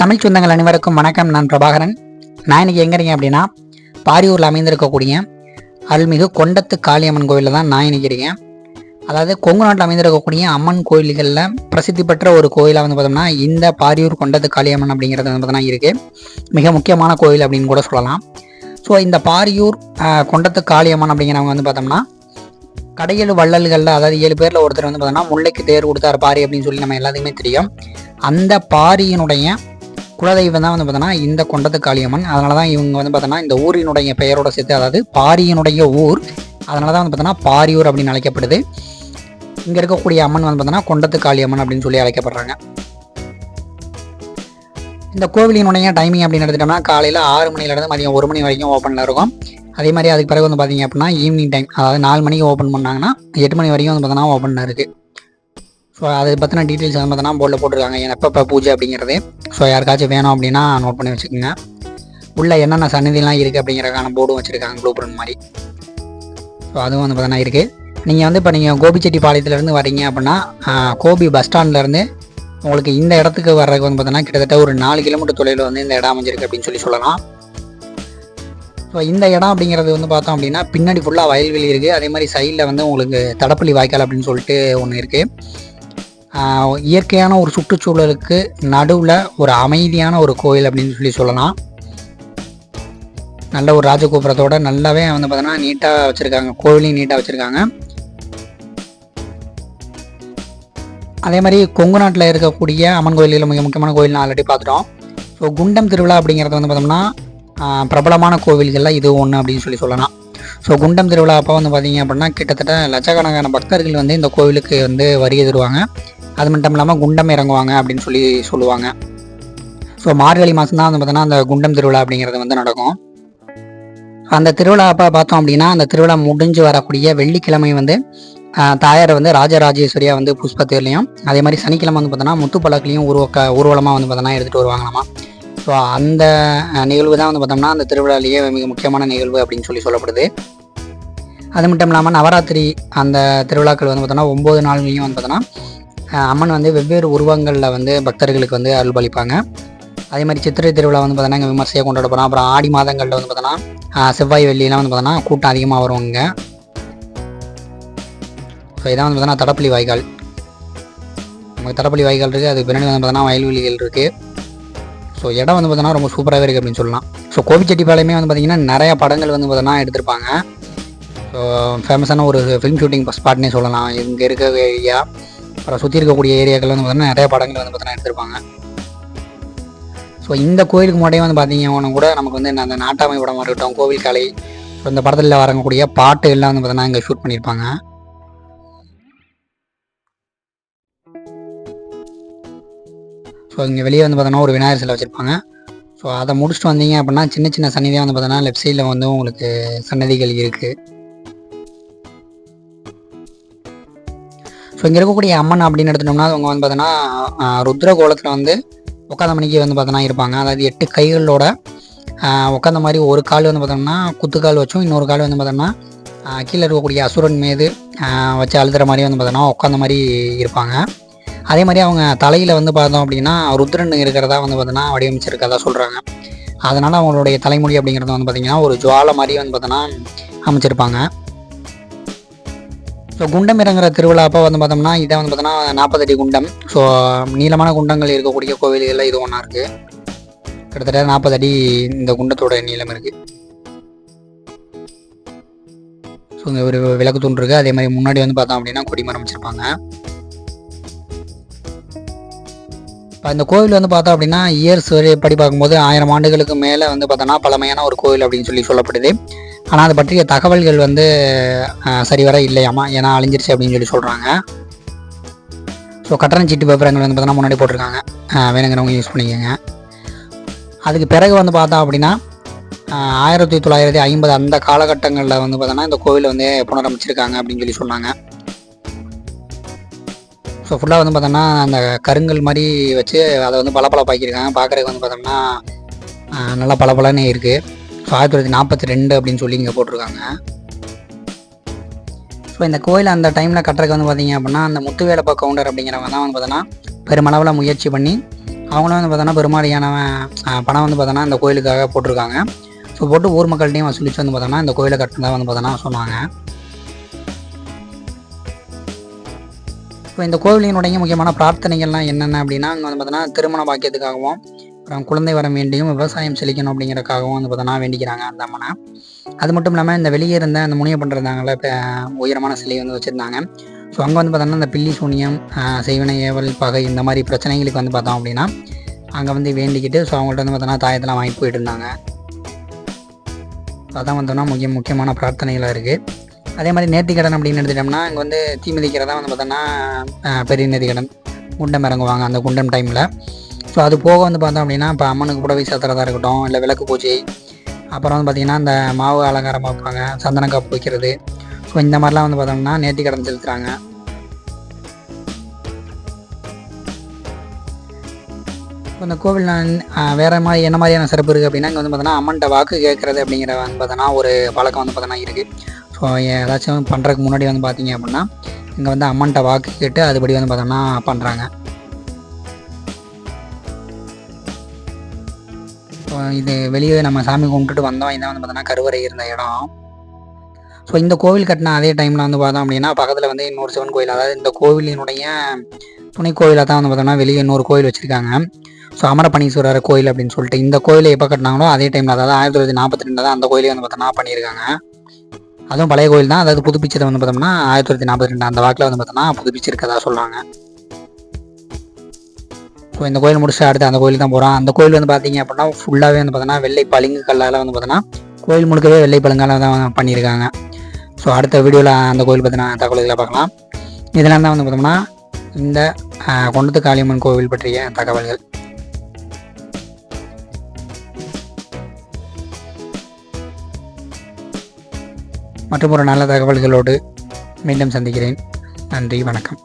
தமிழ் சொந்தங்கள் அனைவருக்கும் வணக்கம். நான் பிரபாகரன். நான் இன்னைக்கு எங்கே இருக்கேன் அப்படின்னா பாரியூரில் அமைந்திருக்கக்கூடிய அருள்மிகு கொண்டத்து காளியம்மன் கோயிலில் தான் நான் இன்னைக்கு இருக்கேன். அதாவது கொங்கு நாட்டில் அமைந்திருக்கக்கூடிய அம்மன் கோயில்களில் பிரசித்தி பெற்ற ஒரு கோயிலாக வந்து பார்த்தோம்னா இந்த பாரியூர் கொண்டத்து காளியம்மன் அப்படிங்கிறது வந்து பார்த்தோம்னா இருக்குது மிக முக்கியமான கோயில் அப்படின்னு கூட சொல்லலாம். ஸோ இந்த பாரியூர் கொண்டத்து காளியம்மன் அப்படிங்கிறவங்க வந்து பார்த்தோம்னா கடையல் வள்ளல்களில் அதாவது ஏழு பேரில் ஒருத்தர் வந்து பார்த்தோம்னா முல்லைக்கு தேர் கொடுத்தார் பாரி அப்படின்னு சொல்லி நம்ம எல்லாத்துக்குமே தெரியும். அந்த பாரியினுடைய குலதெய்வம் தான் வந்து பார்த்தோன்னா இந்த கொண்டத்து காளியம்மன். அதனால தான் இவங்க வந்து பார்த்தோன்னா இந்த ஊரினுடைய பெயரோட சேர்த்து அதாவது பாரியினுடைய ஊர். அதனால தான் வந்து பார்த்தோன்னா பாரியூர் அப்படின்னு அழைக்கப்படுது. இங்கே இருக்கக்கூடிய அம்மன் வந்து பார்த்தோன்னா கொண்டத்து காளியம்மன் அப்படின்னு சொல்லி அழைக்கப்படுறாங்க. இந்த கோவிலினுடைய டைமிங் அப்படின்னு எடுத்துட்டோம்னா காலையில் ஆறு மணிலேருந்து மதியம் ஒரு மணி வரைக்கும் ஓப்பனில் இருக்கும். அதே மாதிரி அதுக்கு பிறகு வந்து பார்த்தீங்க அப்படின்னா ஈவினிங் டைம் அதாவது நாலு மணிக்கு ஓப்பன் பண்ணாங்கன்னா எட்டு மணி வரைக்கும் வந்து பார்த்தோன்னா ஓப்பனில் இருக்குது ஸோ அதை பற்றின டீட்டெயில்ஸ் வந்து பார்த்தோன்னா போர்டில் போட்டிருக்காங்க. எப்பப்போ பூஜை அப்படிங்கிறது. ஸோ யாருக்காச்சும் வேணும் அப்படின்னா நோட் பண்ணி வச்சுக்கோங்க. உள்ள என்னென்ன சன்னதிலாம் இருக்குது அப்படிங்கிறக்கான போர்டும் வச்சுருக்காங்க ப்ளூ பிரிண்ட் மாதிரி. ஸோ அதுவும் வந்து பார்த்தோன்னா இருக்குது நீங்கள் வந்து இப்போ நீங்கள் கோபிச்செட்டிப்பாளையத்துலேருந்து வரீங்க அப்படின்னா கோபி பஸ் ஸ்டாண்ட்லேருந்து உங்களுக்கு இந்த இடத்துக்கு வர்றதுக்கு வந்து பார்த்தோன்னா கிட்டத்தட்ட ஒரு நாலு கிலோமீட்டர் தொலைவில் வந்து இந்த இடம் அமைஞ்சிருக்கு அப்படின்னு சொல்லி சொல்லலாம். ஸோ இந்த இடம் அப்படிங்கிறது வந்து பார்த்தோம் அப்படின்னா பின்னாடி ஃபுல்லாக வயல்வெளி இருக்குது அதே மாதிரி சைடில் வந்து உங்களுக்கு தடப்பள்ளி வாய்க்கால் அப்படின்னு சொல்லிட்டு ஒன்று இருக்குது இயற்கையான ஒரு சுற்றுச்சூழலுக்கு நடுவில் ஒரு அமைதியான ஒரு கோயில் அப்படின்னு சொல்லி சொல்லலாம். நல்ல ஒரு ராஜகோபுரத்தோட நல்லாவே வந்து பார்த்தோன்னா நீட்டாக வச்சுருக்காங்க கோவிலையும் நீட்டாக வச்சுருக்காங்க. அதே மாதிரி கொங்கு நாட்டில் இருக்கக்கூடிய அம்மன் கோயில்களில் மிக முக்கியமான கோயில் நான் ஆல்ரெடி பார்த்துட்டோம். ஸோ குண்டம் திருவிழா அப்படிங்கிறது வந்து பார்த்தோம்னா பிரபலமான கோவில்களில் இது ஒன்று அப்படின்னு சொல்லி சொல்லலாம். ஸோ குண்டம் திருவிழா அப்போ வந்து பார்த்தீங்க அப்படின்னா கிட்டத்தட்ட லட்சக்கணக்கான பக்தர்கள் வந்து இந்த கோவிலுக்கு வந்து வருகை தருவாங்க. அது மட்டும் இல்லாமல் குண்டம் இறங்குவாங்க அப்படின்னு சொல்லி சொல்லுவாங்க. ஸோ மார்கழி மாதம் தான் வந்து பார்த்தோன்னா அந்த குண்டம் திருவிழா அப்படிங்கிறது வந்து நடக்கும். அந்த திருவிழா அப்போ பார்த்தோம் அப்படின்னா அந்த திருவிழா முடிஞ்சு வரக்கூடிய வெள்ளிக்கிழமை வந்து தாயாரை வந்து ராஜராஜேஸ்வரியாக வந்து புஷ்பத்தேர்லையும் அதே மாதிரி சனிக்கிழமை வந்து பார்த்தோன்னா முத்துப்பழக்கிலையும் உருவக்க ஊர்வலமாக வந்து பார்த்தோன்னா எடுத்துகிட்டு வருவாங்களாமா. ஸோ அந்த நிகழ்வு தான் வந்து பார்த்தோம்னா அந்த திருவிழாலேயே மிக முக்கியமான நிகழ்வு அப்படின்னு சொல்லி சொல்லப்படுது. அது மட்டும் இல்லாமல் நவராத்திரி அந்த திருவிழாக்கள் வந்து பார்த்தோன்னா ஒம்பது நாள்லையும் வந்து பார்த்தோன்னா அம்மன் வந்து வெவ்வேறு உருவங்களில் வந்து பக்தர்களுக்கு வந்து அருள்பளிப்பாங்க. அதே மாதிரி சித்திரை திருவிழா வந்து பார்த்தோன்னா இங்கே விமர்சையாக கொண்டாடப்படும் அப்புறம் ஆடி மாதங்களில் வந்து பார்த்தோன்னா செவ்வாய் வெள்ளிலாம் வந்து பார்த்தோன்னா கூட்டம் அதிகமாக வரும் இங்கே. ஸோ இதான் வந்து பார்த்தோன்னா தடப்பள்ளி வாய்க்கால். நமக்கு தடப்பள்ளி வாய்க்கால் இருக்குது அது பின்னாடி வந்து பார்த்தோன்னா வயல்வெளிகள் இருக்குது ஸோ இடம் வந்து பார்த்தோன்னா ரொம்ப சூப்பராகவே இருக்குது அப்படின்னு சொல்லலாம். ஸோ கோபிச்செட்டிப்பாளையமே வந்து பார்த்தீங்கன்னா நிறைய படங்கள் வந்து பார்த்தோன்னா எடுத்திருப்பாங்க. ஸோ ஃபேமஸான ஒரு ஃபிலிம் ஷூட்டிங் ஸ்பாட்னே சொல்லலாம். இங்கே இருக்க ஏரியா அப்புறம் சுற்றி இருக்கக்கூடிய ஏரியாக்கள் வந்து பார்த்தோன்னா நிறைய படங்கள் வந்து பார்த்தீங்கன்னா எடுத்திருப்பாங்க. ஸோ இந்த கோயிலுக்கு முன்னாடியே வந்து பார்த்தீங்கன்னா கூட நமக்கு வந்து அந்த நாட்டாமை படமாக இருக்கட்டும் கோவில் கலை ஸோ இந்த படத்தில் வரக்கூடிய பாட்டு எல்லாம் வந்து பார்த்தீங்கன்னா இங்கே ஷூட் பண்ணியிருப்பாங்க ஸோ இங்கே வெளியே வந்து பார்த்தோன்னா ஒரு விநாயகர் சிலை வச்சுருப்பாங்க. ஸோ அதை முடிச்சுட்டு வந்தீங்க அப்படின்னா சின்ன சின்ன சன்னதியாக வந்து பார்த்தோன்னா லெஃப்ட் சைடில் வந்து உங்களுக்கு சன்னதிகள் இருக்குது ஸோ இங்கே இருக்கக்கூடிய அம்மன் அப்படின்னு எடுத்துட்டோம்னா அவங்க வந்து பார்த்தோன்னா ருத்ர கோலத்தில் வந்து உட்காந்த மணிக்கு வந்து பார்த்தோன்னா இருப்பாங்க. அதாவது எட்டு கைகளோட உட்காந்த மாதிரி ஒரு கால் வந்து பார்த்தோம்னா குத்துக்கால் வச்சும் இன்னொரு கால் வந்து பார்த்தோம்னா கீழே இருக்கக்கூடிய அசுரன் மீது வச்சு அழுதுற மாதிரி வந்து பார்த்தோன்னா உட்காந்த மாதிரி இருப்பாங்க. அதே மாதிரி அவங்க தலையில் வந்து பார்த்தோம் அப்படின்னா ருத்ரன் இருக்கிறதா வந்து பார்த்தோன்னா வடிவமைச்சிருக்கதா சொல்கிறாங்க அதனால் அவங்களுடைய தலைமுடி அப்படிங்கிறது வந்து பார்த்திங்கன்னா ஒரு ஜுவாலை மாதிரி வந்து பார்த்தோன்னா அமைச்சிருப்பாங்க. ஸோ குண்டம் இறங்குற திருவிழா அப்போ வந்து பார்த்தோம்னா இதை வந்து பார்த்தோம்னா நாற்பது அடி குண்டம். ஸோ நீளமான குண்டங்கள் இருக்கக்கூடிய கோவில்களில் இது ஒன்றா இருக்குது கிட்டத்தட்ட நாற்பது அடி இந்த குண்டத்தோட நீளம் இருக்குது ஸோ இங்கே ஒரு விளக்கு தூண் இருக்குது அதே மாதிரி முன்னாடி வந்து பார்த்தோம் அப்படின்னா கொடிமரம் வச்சுருப்பாங்க. இப்போ இந்த கோவில் வந்து பார்த்தோம் அப்படின்னா இயர்ஸ் படி பார்க்கும்போது ஆயிரம் ஆண்டுகளுக்கு மேலே வந்து பார்த்தோன்னா பழமையான ஒரு கோவில் அப்படின்னு சொல்லி சொல்லப்படுது. ஆனால் அதை பற்றிய தகவல்கள் வந்து சரிவர இல்லையாமா? ஏன்னா அழிஞ்சிருச்சு அப்படின்னு சொல்லி சொல்கிறாங்க ஸோ கட்டண சீட்டு விவரங்கள் வந்து பார்த்தோன்னா முன்னாடி போட்டிருக்காங்க. வேணுங்கிறவங்க யூஸ் பண்ணிக்கோங்க. அதுக்கு பிறகு வந்து பார்த்தோம் அப்படின்னா ஆயிரத்தி தொள்ளாயிரத்தி ஐம்பது அந்த காலகட்டங்களில் வந்து பார்த்தோன்னா இந்த கோவிலை வந்து புனரமைச்சிருக்காங்க அப்படின்னு சொல்லி சொன்னாங்க. ஸோ ஃபுல்லாக வந்து பார்த்தோம்னா அந்த கருங்கல் மாதிரி வச்சு அதை வந்து பளபளப்பாக்கியிருக்காங்க. பார்க்குறதுக்கு வந்து பார்த்தோம்னா நல்லா பளபளன்னு இருக்குது ஆயிரத்தி தொள்ளாயிரத்தி நாற்பத்தி ரெண்டு அப்படின்னு சொல்லி இங்கே போட்டிருக்காங்க. ஸோ இந்த கோயில் அந்த டைமில் கட்டுறதுக்கு வந்து பார்த்திங்க அப்படின்னா அந்த முத்துவேலப்பா கவுண்டர் அப்படிங்கிறவங்க தான் வந்து பார்த்தோன்னா பெருமளவில் முயற்சி பண்ணி அவங்களும் வந்து பார்த்தோன்னா பெருமாளியானவன் பணம் வந்து பார்த்தோன்னா இந்த கோயிலுக்காக போட்டிருக்காங்க. ஸோ போட்டு ஊர் மக்கள்கிட்டையும் வசூலித்து வந்து பார்த்தோன்னா இந்த கோயிலை கட்டினதாக வந்து பார்த்தோன்னா சொன்னாங்க. இப்போ இந்த கோவிலினுடைய முக்கியமான பிரார்த்தனைகள்லாம் என்னென்ன அப்படின்னா அங்கே வந்து பார்த்தோன்னா திருமண பாக்கியத்துக்காகவும் அப்புறம் குழந்தை வரம் வேண்டியும் விவசாயம் செழிக்கணும் அப்படிங்கிறதுக்காகவும் வந்து பார்த்தோன்னா வேண்டிக்கிறாங்க அந்த அம்மனை. அது மட்டும் இல்லாமல் இந்த வெளியே இருந்த அந்த முனிய பண்ணுறதாங்கள இப்போ உயரமான சிலை வந்து வச்சுருந்தாங்க. ஸோ அங்கே வந்து பார்த்தோன்னா இந்த பில்லி சூனியம் செய்வினை ஏவல் பகை இந்த மாதிரி பிரச்சனைகளுக்கு வந்து பார்த்தோம் அப்படின்னா அங்கே வந்து வேண்டிக்கிட்டு ஸோ அவங்கள்ட்ட வந்து பார்த்தோன்னா தாயத்தெல்லாம் வாங்கி போயிட்டு இருந்தாங்க. ஸோ அதான் வந்தோன்னா முக்கிய முக்கியமான பிரார்த்தனைகளாக இருக்குது அதே மாதிரி நேர்த்திக்கடன் அப்படின்னு எடுத்துட்டோம்னா இங்கே வந்து தீ மிதிக்கிறதா வந்து பார்த்தோன்னா பெரிய நேர்த்திக்கடன் குண்டம் இறங்குவாங்க அந்த குண்டம் டைமில் ஸோ அது போக வந்து பார்த்தோம் அப்படின்னா இப்போ அம்மனுக்கு புடவை சாத்துறதா இருக்கட்டும் இல்லை விளக்கு பூஜை. அப்புறம் வந்து பார்த்திங்கன்னா இந்த மாவு அலங்காரம் வைப்பாங்க சந்தன காப்பு வைக்கிறது. ஸோ இந்த மாதிரிலாம் வந்து பார்த்தோம்னா நேர்த்திக்கடன் செலுத்துகிறாங்க இப்போ இந்த கோவில் நான் வேறு மாதிரி என்ன மாதிரியான சிறப்பு இருக்குது அப்படின்னா இங்கே வந்து பார்த்தோன்னா அம்மன்ட்ட வாக்கு கேட்குறது அப்படிங்கிற வந்து பார்த்தோன்னா ஒரு பழக்கம் வந்து பார்த்தோன்னா இருக்குது ஸோ ஏதாச்சும் பண்ணுறதுக்கு முன்னாடி வந்து பார்த்தீங்க அப்படின்னா இங்கே வந்து அம்மன்ட்ட வாக்கு கேட்டு அதுபடி வந்து பார்த்தோன்னா பண்ணுறாங்க இது வெளியே நம்ம சாமி கும்பிட்டுட்டு வந்தோம். இதான் வந்து பார்த்தோன்னா கருவறை இருந்த இடம். ஸோ இந்த கோவில் கட்டின அதே டைமில் வந்து பார்த்தோம் அப்படின்னா பக்கத்தில் வந்து இன்னொரு சிவன் கோயில். அதாவது இந்த கோவிலினுடைய துணை கோயிலாக தான் வந்து பார்த்தோம்னா வெளியே இன்னொரு கோயில் வச்சுருக்காங்க. ஸோ அமரபணீஸ்வரர் கோயில் அப்படின்னு சொல்லிட்டு இந்த கோயிலை எப்போ கட்டினாங்களோ அதே டைமில் அதாவது ஆயிரத்தி தொள்ளாயிரத்தி நாற்பத்தி ரெண்டு தான் அந்த கோயிலே வந்து பார்த்தோம்னா பண்ணியிருக்காங்க. அதுவும் பழைய கோயில் தான். அதாவது புதுப்பிச்சதை வந்து பார்த்தோம்னா ஆயிரத்தி தொள்ளாயிரத்தி நாற்பத்தி ரெண்டு அந்த வாக்கில் வந்து பார்த்தோம்னா புதுப்பிச்சிருக்கதா சொல்கிறாங்க ஸோ இந்த கோயில் முடிச்சு அடுத்து அந்த கோயில் தான் போகிறோம் அந்த கோயில் வந்து பார்த்தீங்க அப்படின்னா ஃபுல்லாகவே வந்து பார்த்தோன்னா வெள்ளை பளிங்கு கல்லால் வந்து பார்த்தோன்னா கோயில் முழுக்கவே வெள்ளை பளிங்கால தான் பண்ணியிருக்காங்க ஸோ அடுத்த வீடியோவில் அந்த கோயில் பற்றின தகவல்களை பார்க்கலாம். இதெல்லாம் தான் வந்து பார்த்தோம்னா இந்த கொண்டத்து காளியம்மன் கோவில் பற்றிய தகவல்கள். மற்றும் ஒரு நல்ல தகவல்களோடு மீண்டும் சந்திக்கிறேன். நன்றி வணக்கம்.